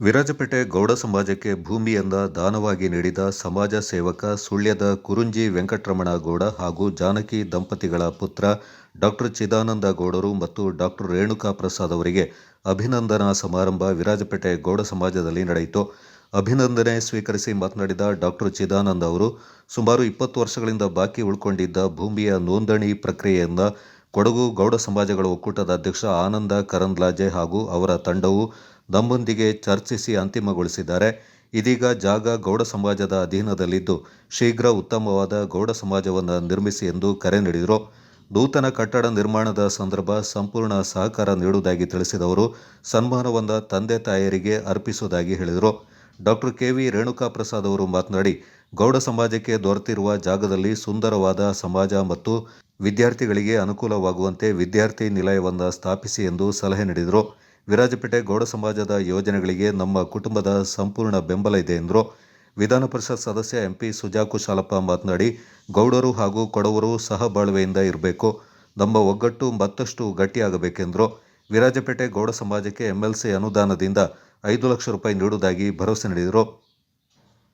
ವಿರಾಜಪೇಟೆ ಗೌಡ ಸಮಾಜಕ್ಕೆ ಭೂಮಿಯಿಂದ ದಾನವಾಗಿ ನೀಡಿದ ಸಮಾಜ ಸೇವಕ ಸುಳ್ಯದ ಕುರುಂಜಿ ವೆಂಕಟರಮಣ ಗೌಡ ಹಾಗೂ ಜಾನಕಿ ದಂಪತಿಗಳ ಪುತ್ರ ಡಾಕ್ಟರ್ ಚಿದಾನಂದ ಗೌಡರು ಮತ್ತು ಡಾಕ್ಟರ್ ರೇಣುಕಾ ಪ್ರಸಾದ್ ಅವರಿಗೆ ಅಭಿನಂದನಾ ಸಮಾರಂಭ ವಿರಾಜಪೇಟೆ ಗೌಡ ಸಮಾಜದಲ್ಲಿ ನಡೆಯಿತು. ಅಭಿನಂದನೆ ಸ್ವೀಕರಿಸಿ ಮಾತನಾಡಿದ ಡಾಕ್ಟರ್ ಚಿದಾನಂದ ಅವರು, ಸುಮಾರು ಇಪ್ಪತ್ತು ವರ್ಷಗಳಿಂದ ಬಾಕಿ ಉಳ್ಕೊಂಡಿದ್ದ ಭೂಮಿಯ ನೋಂದಣಿ ಪ್ರಕ್ರಿಯೆಯಿಂದ ಕೊಡಗು ಗೌಡ ಸಮಾಜಗಳ ಒಕ್ಕೂಟದ ಅಧ್ಯಕ್ಷ ಆನಂದ ಕರಂದ್ಲಾಜೆ ಹಾಗೂ ಅವರ ತಂಡವು ನಮ್ಮೊಂದಿಗೆ ಚರ್ಚಿಸಿ ಅಂತಿಮಗೊಳಿಸಿದ್ದಾರೆ. ಇದೀಗ ಜಾಗ ಗೌಡ ಸಮಾಜದ ಅಧೀನದಲ್ಲಿದ್ದು ಶೀಘ್ರ ಉತ್ತಮವಾದ ಗೌಡ ಸಮಾಜವನ್ನು ನಿರ್ಮಿಸಿ ಎಂದು ಕರೆ ನೀಡಿದರು. ನೂತನ ಕಟ್ಟಡ ನಿರ್ಮಾಣದ ಸಂದರ್ಭ ಸಂಪೂರ್ಣ ಸಹಕಾರ ನೀಡುವುದಾಗಿ ತಿಳಿಸಿದವರು ಸನ್ಮಾನವನ್ನು ತಂದೆ ತಾಯರಿಗೆ ಅರ್ಪಿಸುವುದಾಗಿ ಹೇಳಿದರು. Doctor K. V. Renuka Prasad ಅವರು ಮಾತನಾಡಿ, ಗೌಡ ಸಮಾಜಕ್ಕೆ ದೊರೆತಿರುವ ಜಾಗದಲ್ಲಿ ಸುಂದರವಾದ ಸಮಾಜ ಮತ್ತು ವಿದ್ಯಾರ್ಥಿಗಳಿಗೆ ಅನುಕೂಲವಾಗುವಂತೆ ವಿದ್ಯಾರ್ಥಿ ನಿಲಯವನ್ನು ಸ್ಥಾಪಿಸಿ ಎಂದು ಸಲಹೆ ನೀಡಿದರು. ವಿರಾಜಪೇಟೆ ಗೌಡ ಸಮಾಜದ ಯೋಜನೆಗಳಿಗೆ ನಮ್ಮ ಕುಟುಂಬದ ಸಂಪೂರ್ಣ ಬೆಂಬಲ ಇದೆ ಎಂದರು. ವಿಧಾನ ಪರಿಷತ್ ಸದಸ್ಯ ಎಂಪಿ ಸುಜಾಕು ಶಾಲಪ್ಪ ಮಾತನಾಡಿ, ಗೌಡರು ಹಾಗೂ ಕೊಡವರು ಸಹಬಾಳ್ವೆಯಿಂದ ಇರಬೇಕು. ನಮ್ಮ ಒಗ್ಗಟ್ಟು ಮತ್ತಷ್ಟು ಗಟ್ಟಿಯಾಗಬೇಕೆಂದರು. ವಿರಾಜಪೇಟೆ ಗೌಡ ಸಮಾಜಕ್ಕೆ ಎಂಎಲ್ಸಿ ಅನುದಾನದಿಂದ ಐದು ಲಕ್ಷ ರೂಪಾಯಿ ನೀಡುವುದಾಗಿ ಭರವಸೆ ನೀಡಿದರು.